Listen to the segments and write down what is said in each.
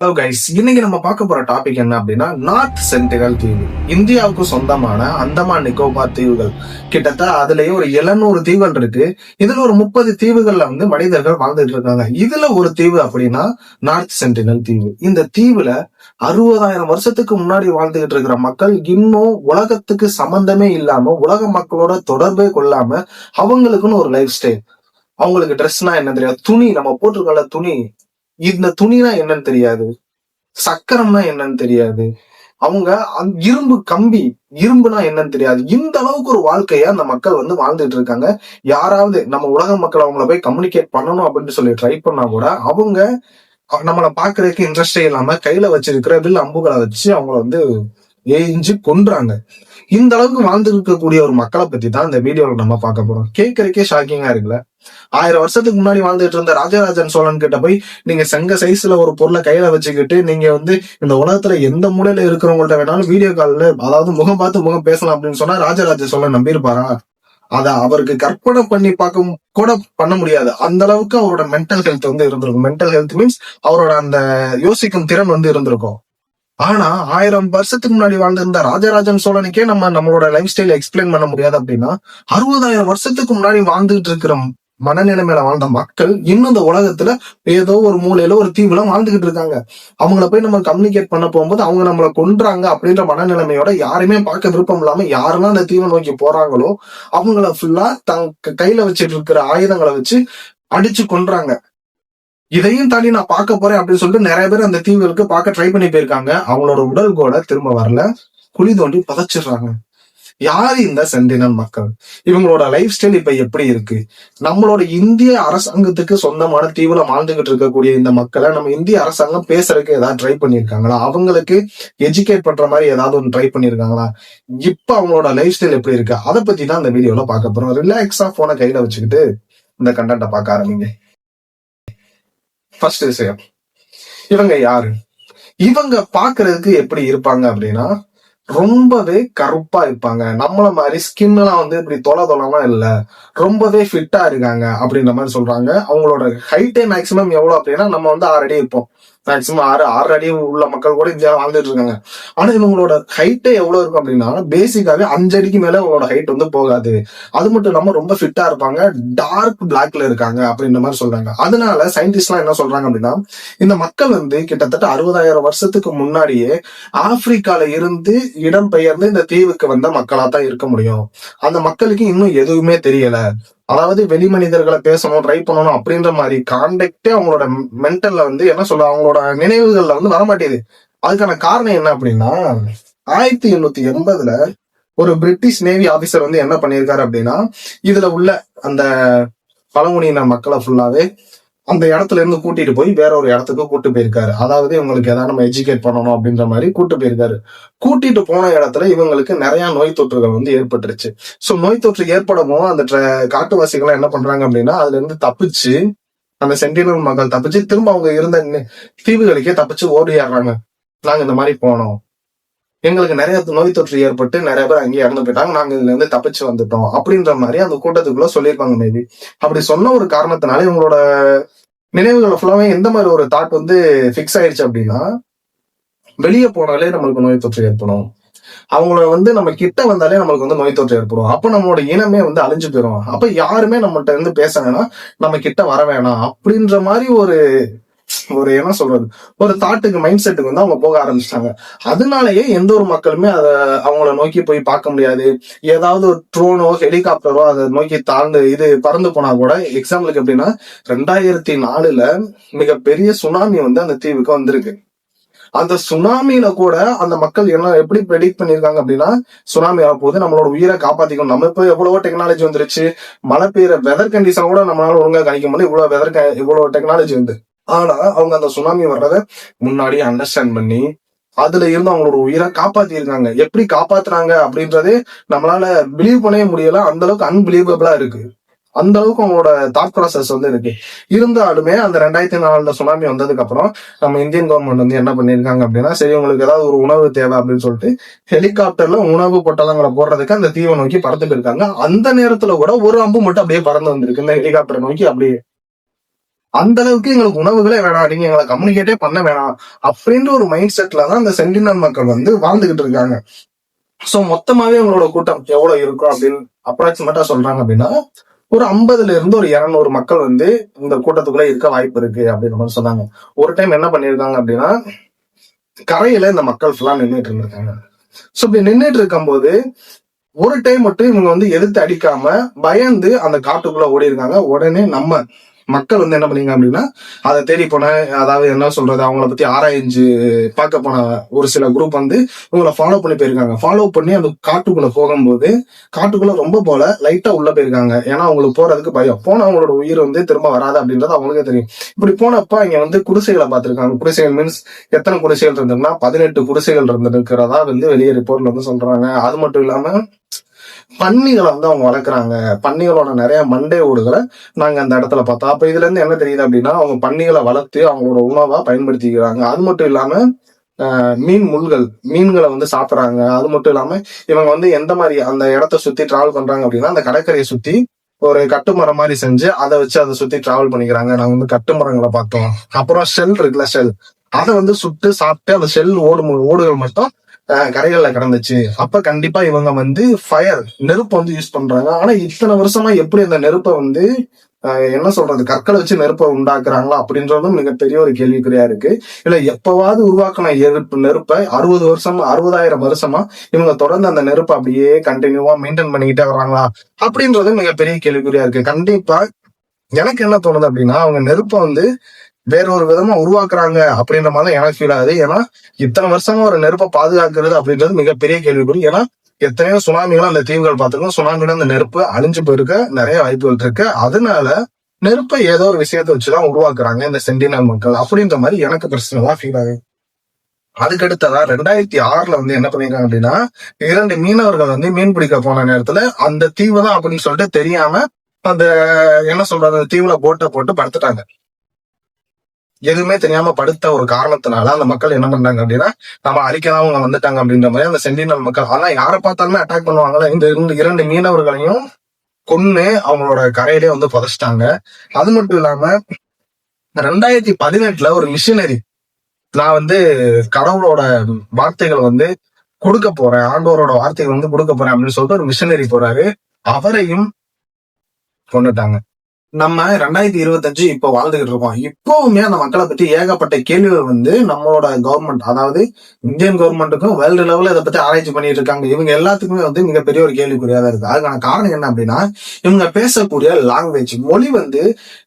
Hello guys இன்னைக்கு நம்ம பார்க்க போற டாபிக் என்ன அப்படின்னா நார்த் சென்டினல் தீவு. இந்தியாவுக்கு சொந்தமான அந்தமான் நிக்கோபார் தீவுகள். கிட்டத்தட்ட அதுலயே ஒரு 700 தீவுகள் இருக்கு. இதுல ஒரு முப்பது தீவுகள்ல வந்து மனிதர்கள் வாழ்ந்துட்டு இருக்காங்க. இதுல ஒரு தீவு அப்படின்னா நார்த் சென்டினல் தீவு. இந்த தீவுல அறுபதாயிரம் வருஷத்துக்கு முன்னாடி வாழ்ந்துகிட்டு இருக்கிற மக்கள் இன்னும் உலகத்துக்கு சம்பந்தமே இல்லாம உலக மக்களோட தொடர்பே கொள்ளாம அவங்களுக்குன்னு ஒரு லைஃப் ஸ்டைல் அவங்களுக்கு ட்ரெஸ்னா என்ன தெரியாது துணி. நம்ம போட்டிருக்கல துணி. இந்த துணினா என்னன்னு தெரியாது. சக்கரம்னா என்னன்னு தெரியாது. அவங்க இரும்பு கம்பி இரும்புனா என்னன்னு தெரியாது. இந்த அளவுக்கு ஒரு வாழ்க்கைய அந்த மக்கள் வந்து வாழ்ந்துட்டு இருக்காங்க. யாராவது நம்ம உலக மக்கள் அவங்கள போய் கம்யூனிகேட் பண்ணணும் அப்படின்னு சொல்லி ட்ரை பண்ணா கூட அவங்க நம்மளை பாக்குறதுக்கு இன்ட்ரெஸ்டே இல்லாம கையில வச்சிருக்கிற வில் அம்புகளை வச்சு அவங்கள வந்து ஏஞ்சு கொன்றாங்க. இந்த அளவுக்கு வாழ்ந்து இருக்கக்கூடிய ஒரு மக்களை பத்தி தான் இந்த வீடியோல நம்ம பார்க்க போறோம். கேட்கறக்கே ஷாக்கிங்கா இருக்குல்ல? ஆயிரம் வருஷத்துக்கு முன்னாடி வாழ்ந்துட்டு இருந்த ராஜராஜன் சோழன் கிட்ட போய் நீங்க செங்க சைஸ்ல ஒரு பொருளை கையில வச்சுக்கிட்டு நீங்க வந்து இந்த உலகத்துல எந்த மூலையில இருக்கிறவங்கள்ட்ட வேணாலும் வீடியோ கால்ல அதாவது முகம் பார்த்து முகம் பேசலாம் அப்படின்னு சொன்னா ராஜராஜ சோழன் நம்பியிருப்பாரா? அத அவருக்கு கற்பனை பண்ணி பார்க்க கூட பண்ண முடியாது. அந்த அளவுக்கு அவரோட மென்டல் ஹெல்த் வந்து இருந்திருக்கும். மென்டல் ஹெல்த் மீன்ஸ் அவரோட அந்த யோசிக்கும் திறன் வந்து இருந்திருக்கும். ஆனா ஆயிரம் வருஷத்துக்கு முன்னாடி வாழ்ந்திருந்த ராஜராஜன் சோழனுக்கே நம்ம நம்மளோட லைஃப் ஸ்டைல எக்ஸ்பிளைன் பண்ண முடியாது அப்படின்னா அறுபதாயிரம் வருஷத்துக்கு முன்னாடி வாழ்ந்துட்டு இருக்கிற மனநிலைமையில வாழ்ந்த மக்கள் இன்னும் இந்த உலகத்துல ஏதோ ஒரு மூலையில ஒரு தீவுல வாழ்ந்துகிட்டு இருக்காங்க. அவங்கள போய் நம்ம கம்யூனிகேட் பண்ண போகும்போது அவங்க நம்மளை கொன்றாங்க அப்படின்ற மனநிலைமையோட யாருமே பார்க்க விருப்பம் இல்லாம யாரெல்லாம் அந்த தீவை நோக்கி போறாங்களோ அவங்கள ஃபுல்லா தங்க கையில வச்சிட்டு இருக்கிற ஆயுதங்களை வச்சு அடிச்சு கொன்றாங்க. இதையும் தாண்டி நான் பார்க்க போறேன் அப்படின்னு சொல்லிட்டு நிறைய பேர் அந்த தீவுகளுக்கு பார்க்க ட்ரை பண்ணி போயிருக்காங்க. அவங்களோட உடல் கூட திரும்ப வரல. குழி தோண்டி பதைச்சிடுறாங்க. யார் இந்த சென்டினல் மக்கள்? இவங்களோட லைஃப் ஸ்டைல் இப்ப எப்படி இருக்கு? நம்மளோட இந்திய அரசாங்கத்துக்கு சொந்தமான தீவுல வாழ்ந்துகிட்டு இருக்கக்கூடிய இந்த மக்களை நம்ம இந்திய அரசாங்கம் பேசுறதுக்கு ஏதாவது ட்ரை பண்ணிருக்காங்களா அவங்களுக்கு எஜுகேட் பண்ற மாதிரி ஏதாவது ஒன்று ட்ரை பண்ணிருக்காங்களா இப்ப அவங்களோட லைஃப் ஸ்டைல் எப்படி இருக்கு? அதை பத்தி தான் இந்த வீடியோல பார்க்க போறோம். ரிலாக்ஸா போனை கையில வச்சுக்கிட்டு இந்த கண்டென்ட்டை பார்க்க ஆரம்பிங்க. ஃபர்ஸ்ட் விஷயம். இவங்க யாரு? இவங்க பாக்குறதுக்கு எப்படி இருப்பாங்க அப்படின்னா ரொம்பவே கருப்பா இருப்பாங்க. நம்மள மாதிரி ஸ்கின் எல்லாம் வந்து இப்படி தொலை தொலைலாம் இல்ல. ரொம்பவே ஃபிட்டா இருக்காங்க அப்படின்ற மாதிரி சொல்றாங்க. அவங்களோட ஹைட்டே மேக்சிமம் எவ்வளவு அப்படின்னா நம்ம வந்து ஆறடி இருப்போம். மேக்சிமம் ஆறு ஆறு அடி உள்ள மக்கள் கூட இந்தியாவில் வாழ்ந்துட்டு இருக்காங்க. ஆனா இவங்களோட ஹைட்டே எவ்வளவு இருக்கும் அப்படின்னா பேசிக்காவே அஞ்சு அடிக்கு மேல அவங்களோட ஹைட் வந்து போகாது. அது மட்டும் இல்லாம ரொம்ப ஃபிட்டா இருப்பாங்க. டார்க் பிளாக்ல இருக்காங்க அப்படின்ற மாதிரி சொல்றாங்க. அதனால சயின்டிஸ்ட் எல்லாம் என்ன சொல்றாங்க அப்படின்னா இந்த மக்கள் வந்து கிட்டத்தட்ட அறுபதாயிரம் வருஷத்துக்கு முன்னாடியே ஆப்பிரிக்கால இருந்து இடம் பெயர்ந்து இந்த தீவுக்கு வந்த மக்களா தான் இருக்க முடியும். அந்த மக்களுக்கு இன்னும் எதுவுமே தெரியல. அதாவது வெளி மனிதர்களை பேசணும் ட்ரை பண்ணணும் அப்படின்ற மாதிரி கான்டெக்டே அவங்களோட மென்டல்ல வந்து என்ன சொல்ல அவங்களோட நினைவுகள்ல வந்து வரமாட்டேது அதுக்கான காரணம் என்ன அப்படின்னா ஆயிரத்தி எண்ணூத்தி எண்பதுல ஒரு பிரிட்டிஷ் நேவி ஆபீசர் வந்து என்ன பண்ணியிருக்காரு அப்படின்னா இதுல உள்ள அந்த பழங்குடியின மக்களை ஃபுல்லாவே அந்த இடத்துல இருந்து கூட்டிட்டு போய் வேற ஒரு இடத்துக்கு கூட்டு போயிருக்காரு. அதாவது இவங்களுக்கு ஏதாவது நம்ம எஜுகேட் பண்ணணும் அப்படின்ற மாதிரி கூட்டு போயிருக்காரு. கூட்டிட்டு போன இடத்துல இவங்களுக்கு நிறைய நோய் தொற்றுகள் வந்து ஏற்பட்டுருச்சு. சோ நோய் தொற்று ஏற்படவும் அந்த ட்ர- காட்டுவாசிகள் என்ன பண்றாங்க அப்படின்னா அதுல இருந்து தப்பிச்சு அந்த சென்டினல் மக்கள் தப்பிச்சு திரும்ப அவங்க இருந்த தீவுகளுக்கே தப்பிச்சு ஓடியாடுறாங்க. நாங்க இந்த மாதிரி போனோம். எங்களுக்கு நிறைய நோய் தொற்று ஏற்பட்டு நிறைய பேர் அங்கேயே இறந்து போயிட்டாங்க. நாங்க இதுல இருந்து தப்பிச்சு வந்துட்டோம் அப்படின்ற மாதிரி அந்த கூட்டத்துக்குள்ள சொல்லியிருப்பாங்க மேபி அப்படி சொன்ன ஒரு காரணத்தினால இவங்களோட நினைவுகளை ஃபுல்லாவே எந்த மாதிரி ஒரு தாட் வந்து ஃபிக்ஸ் ஆயிடுச்சு அப்படின்னா வெளியே போனாலே நம்மளுக்கு நோய் தொற்று ஏற்படும். அவங்கள வந்து நம்ம கிட்ட வந்தாலே நம்மளுக்கு வந்து நோய் தொற்று ஏற்படும். அப்ப நம்மளோட இனமே வந்து அழிஞ்சு போயிடும் அப்ப யாருமே நம்மகிட்ட இருந்து பேச வேணாம். நம்ம கிட்ட வர வேணாம். அப்படின்ற மாதிரி ஒரு ஒரு என்ன சொல்றது ஒரு தாட்டுக்கு மைண்ட் செட்டுக்கு வந்து அவங்க போக ஆரம்பிச்சிட்டாங்க. அதனாலயே எந்த ஒரு மக்களுமே அதை அவங்கள நோக்கி போய் பார்க்க முடியாது. ஏதாவது ஒரு ட்ரோனோ ஹெலிகாப்டரோ அதை நோக்கி தாழ்ந்து இது பறந்து போனா கூட எக்ஸாம்பிளுக்கு எப்படின்னா ரெண்டாயிரத்தி நாலுல மிகப்பெரிய சுனாமி வந்து அந்த தீவுக்கு வந்திருக்கு. அந்த சுனாமியில கூட அந்த மக்கள் என்ன எப்படி ப்ரெடிக்ட் பண்ணிருக்காங்க அப்படின்னா சுனாமி வரப்போகுது நம்மளோட உயிரை காப்பாத்திக்கணும். நம்ம இப்ப எவ்வளவோ டெக்னாலஜி வந்துருச்சு. மழை பெய்யுற வெதர் கண்டிஷன் கூட நம்மளால ஒழுங்கா கணிக்க முடியல. இவ்வளவு வெதர் இவ்வளவு டெக்னாலஜி வந்து. ஆனா அவங்க அந்த சுனாமி வர்றத முன்னாடி அண்டர்ஸ்டாண்ட் பண்ணி அதுல இருந்து அவங்களோட உயிரை காப்பாத்திருக்காங்க எப்படி காப்பாத்துறாங்க அப்படின்றதே நம்மளால பிலீவ் பண்ணவே முடியல. அந்த அளவுக்கு அன்பிலீவபிளா இருக்கு. அந்த அளவுக்கு அவங்களோட தாட் ப்ராசஸ் வந்து இருக்கு. இருந்தாலுமே அந்த ரெண்டாயிரத்தி நாலுல சுனாமி வந்ததுக்கு அப்புறம் நம்ம இந்தியன் கவர்மெண்ட் வந்து என்ன பண்ணிருக்காங்க அப்படின்னா சரி உங்களுக்கு ஏதாவது ஒரு உணவு தேவை அப்படின்னு சொல்லிட்டு ஹெலிகாப்டர்ல உணவு பொட்டலங்களை போடுறதுக்கு அந்த தீவை நோக்கி பறந்து போயிருக்காங்க அந்த நேரத்துல கூட ஒரு அம்பு மட்டும் அப்படியே பறந்து வந்திருக்கு. இந்த ஹெலிகாப்டர் நோக்கி அப்படியே. அந்த அளவுக்கு எங்களுக்கு உணவுகளே வேணாம். நீங்க எங்களை கம்யூனிகேட்டே பண்ண வேணாம். அப்படின்ற ஒரு மைண்ட் செட்ல தான் அந்த சென்டினல் மக்கள் வந்து வாழ்ந்துகிட்டு இருக்காங்க. சோ மொத்தமாவே உங்களோட கூட்டம் எவ்வளவு இருக்கும் அப்படின்னு அப்ராக்சிமேட்டா சொல்றாங்க அப்படின்னா ஒரு ஐம்பதுல இருந்து ஒரு இருநூறு மக்கள் வந்து இந்த கூட்டத்துக்குள்ள இருக்க வாய்ப்பு இருக்கு அப்படின்ற மாதிரி சொன்னாங்க. ஒரு டைம் என்ன பண்ணிருக்காங்க அப்படின்னா கரையில இந்த மக்கள் ஃபுல்லா நின்றுட்டு இருந்திருக்காங்க. சோ இப்படி நின்றுட்டு இருக்கும்போது ஒரு டைம் மட்டும் இவங்க வந்து எதிர்த்து அடிக்காம பயந்து அந்த காட்டுக்குள்ள ஓடி இருக்காங்க உடனே நம்ம மக்கள் வந்து என்ன பண்ணீங்க அப்படின்னா அதை தேடி போன அதாவது என்ன சொல்றது அவங்கள பத்தி ஆராய்ஞ்சு பார்க்க போன ஒரு சில குரூப் வந்து இவங்களை ஃபாலோ பண்ணி போயிருக்காங்க. ஃபாலோ பண்ணி அந்த காட்டுக்குள்ள போகும்போது காட்டுக்குள்ள ரொம்ப போல லைட்டா உள்ள போயிருக்காங்க. ஏன்னா அவங்களுக்கு போறதுக்கு பயம். போன அவங்களோட உயிர் வந்து திரும்ப வராது அப்படின்றது அவங்களுக்கே தெரியும். இப்படி போனப்ப இங்க வந்து குடிசைகளை பார்த்திருக்காங்க. குடிசைகள் மீன்ஸ் எத்தனை குடிசைகள் இருந்ததுன்னா பதினெட்டு குடிசைகள் இருந்திருக்கிறதா வந்து வெளியே ரிப்போர்ட்ல வந்து சொல்றாங்க. அது மட்டும் இல்லாம பன்னிகளை வந்து அவங்க வளர்க்குறாங்க. பன்னிகளோட நிறைய மண்டை ஓடுகளை நாங்க அந்த இடத்துல பார்த்தோம். அப்போ இதுல இருந்து என்ன தெரியுது அப்படின்னா அவங்க பன்னிகளை வளர்த்து அவங்களோட உணவாக பயன்படுத்திக்கிறாங்க. அது மட்டும் இல்லாம ஆஹ், மீன் முள்கள் மீன்களை வந்து சாப்பிடுறாங்க. அது மட்டும் இல்லாம இவங்க வந்து எந்த மாதிரி அந்த இடத்த சுத்தி டிராவல் பண்றாங்க அப்படின்னா அந்த கடற்கரையை சுத்தி ஒரு கட்டுமரம் மாதிரி செஞ்சு அதை வச்சு அதை சுத்தி டிராவல் பண்ணிக்கிறாங்க. நாங்க வந்து கட்டுமரங்களை பார்த்தோம். அப்புறம் ஷெல் இருக்குல்ல ஷெல் அதை வந்து சுட்டு சாப்பிட்டு அந்த ஷெல் ஓடு ஓடுகள் மட்டும் கரைகள்ல கிடந்துச்சு. அப்ப கண்டிப்பா இவங்க வந்து ஃபயர் நெருப்பு வந்து யூஸ் பண்றாங்க. ஆனா இத்தனை வருஷமா எப்படி அந்த நெருப்பை வந்து ஆஹ், என்ன சொல்றது கற்களை வச்சு நெருப்பை உண்டாக்குறாங்களா அப்படின்றதும் மிகப்பெரிய ஒரு கேள்விக்குறியா இருக்கு. இல்ல எப்பவாவது உருவாக்கின எதிர்ப்பு நெருப்பை அறுபது வருஷமா அறுபதாயிரம் வருஷமா இவங்க தொடர்ந்து அந்த நெருப்பை அப்படியே கண்டினியூவா மெயின்டைன் பண்ணிக்கிட்டே வர்றாங்களா அப்படின்றது மிகப்பெரிய கேள்விக்குறியா இருக்கு. கண்டிப்பா எனக்கு என்ன தோணுது அப்படின்னா அவங்க நெருப்பை வந்து வேறொரு விதமா உருவாக்குறாங்க அப்படின்ற மாதிரி எனக்கு ஃபீல் ஆகுது. ஏன்னா இத்தனை வருஷமா ஒரு நெருப்பை பாதுகாக்கிறது அப்படின்றது மிகப்பெரிய கேள்விக்குறி. ஏன்னா எத்தனையோ சுனாமிகளும் அந்த தீவுகள் பார்த்துருக்கோம். சுனாமியில அந்த நெருப்பு அழிஞ்சு போயிருக்க நிறைய வாய்ப்புகள் இருக்கு. அதனால நெருப்பை ஏதோ ஒரு விஷயத்தை வச்சுதான் உருவாக்குறாங்க இந்த சென்டினல் மக்கள் அப்படின்ற மாதிரி எனக்கு பிரச்சனை தான் ஃபீல் ஆகுது. அதுக்கடுத்ததா ரெண்டாயிரத்தி ஆறுல வந்து என்ன பண்ணிருக்காங்க அப்படின்னா இரண்டு மீனவர்கள் வந்து மீன் பிடிக்க போன நேரத்துல அந்த தீவு தான் அப்படின்னு சொல்லிட்டு தெரியாம அந்த என்ன சொல்றது அந்த தீவுல போட்டை போட்டு படுத்துட்டாங்க. எதுவுமே தெரியாம படுத்த ஒரு காரணத்தினால அந்த மக்கள் என்ன பண்றாங்க அப்படின்னா நம்ம அரிக்கதான் அவங்க வந்துட்டாங்க அப்படின்ற மாதிரி அந்த சென்டினல் மக்கள். ஆனா யாரை பார்த்தாலுமே அட்டாக் பண்ணுவாங்களா இந்த இந்த இரண்டு மீனவர்களையும் கொன்னு அவங்களோட கரையிலே வந்து புதைச்சிட்டாங்க. அது மட்டும் இல்லாம ரெண்டாயிரத்தி பதினெட்டுல ஒரு மிஷினரி நான் வந்து கடவுளோட வார்த்தைகள் வந்து கொடுக்க போறேன். ஆண்டவரோட வார்த்தைகள் வந்து கொடுக்க போறேன் அப்படின்னு சொல்லிட்டு ஒரு மிஷினரி போறாரு. அவரையும் கொண்டுட்டாங்க நம்ம ரெண்டாயிரத்தி இருபத்தஞ்சு இப்போ வாழ்ந்துகிட்டு இருக்கோம். இப்பவுமே அந்த மக்களை பத்தி ஏகப்பட்ட கேள்விகள் வந்து நம்மளோட கவர்மெண்ட் அதாவது இந்தியன் கவர்மெண்ட்டுக்கும் வேர்ல்டு லெவலில் இதை பற்றி ஆராய்ச்சி பண்ணிட்டு இருக்காங்க. இவங்க எல்லாத்துக்குமே வந்து மிகப்பெரிய ஒரு கேள்விக்குறியாக தான் இருக்குது அதுக்கான காரணம் என்ன அப்படின்னா இவங்க பேசக்கூடிய லாங்குவேஜ் மொழி வந்து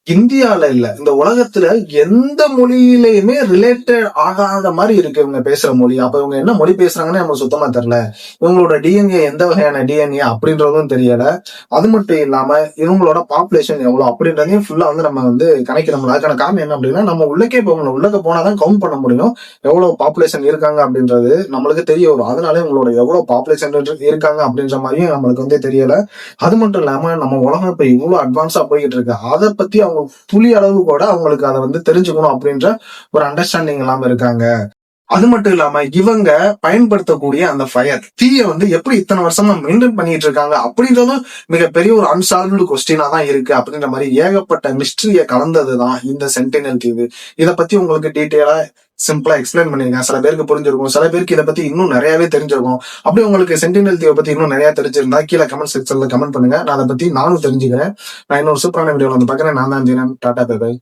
இந்தியால இல்ல. இந்த உலகத்துல எந்த மொழியிலையுமே ரிலேட்டட் ஆகாத மாதிரி இருக்கு இவங்க பேசுற மொழி. அப்ப இவங்க என்ன மொழி பேசுறாங்கன்னு நமக்கு சுத்தமா தெரியல. இவங்களோட டிஎன்ஏ எந்த வகையான டிஎன்ஏ அப்படின்றதும் தெரியல. அது மட்டும் இல்லாம இவங்களோட பாப்புலேஷன் எவ்வளவு? அப்படின்றதையும் ஃபுல்லா வந்து நம்ம வந்து கணக்கிட முடியும். அதுக்கான காரணம் என்ன அப்படின்னா நம்ம உள்ளக்கே போகணும் உள்ளக்க போனாதான் கவுண்ட் பண்ண முடியும். எவ்வளவு பாப்புலேஷன் இருக்காங்க அப்படின்றது நம்மளுக்கு தெரிய வரும் அதனாலே உங்களோட எவ்வளவு பாப்புலேஷன் இருக்காங்க அப்படின்ற மாதிரியும் நம்மளுக்கு வந்து தெரியல. அது மட்டும் இல்லாம நம்ம உலகம் இப்ப இவ்வளவு அட்வான்ஸா போய்கிட்டு இருக்கு. அதை பத்தி அவங்க புலி அளவு கூட அவங்களுக்கு அதை வந்து தெரிஞ்சுக்கணும் அப்படின்ற ஒரு அண்டர்ஸ்டாண்டிங் இல்லாம இருக்காங்க. அது மட்டும் இல்லாம இவங்க பயன்படுத்தக்கூடிய அந்த ஃபயர் தீயை வந்து எப்படி இத்தனை வருஷமா மெயின்டைன் பண்ணிட்டு இருக்காங்க அப்படின்றதும் மிகப்பெரிய ஒரு அன்சால்வ்டு கொஸ்டினா தான் இருக்கு அப்படின்ற மாதிரி ஏகப்பட்ட மிஸ்ட்ரிய கலந்ததுதான் இந்த சென்டினல் தீவு. இதை பத்தி உங்களுக்கு டீட்டெயிலா சிம்பிளா எக்ஸ்பிளைன் பண்ணிருக்கேன். சில பேருக்கு புரிஞ்சிருக்கும். சில பேருக்கு இதை பத்தி இன்னும் நிறையவே தெரிஞ்சிருக்கும். அப்படி உங்களுக்கு சென்டினல் தீவை பத்தி இன்னும் நிறைய தெரிஞ்சிருந்தா கீழே கமெண்ட் செக்ஷன்ல கமெண்ட் பண்ணுங்க. நான் அதை பத்தி நானும் தெரிஞ்சுக்கிறேன். நான் இன்னொரு சூப்பரான வீடியோவில் வந்து பாக்குறேன் நான் தான் ஜீனன் டாடா பை பை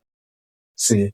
சரி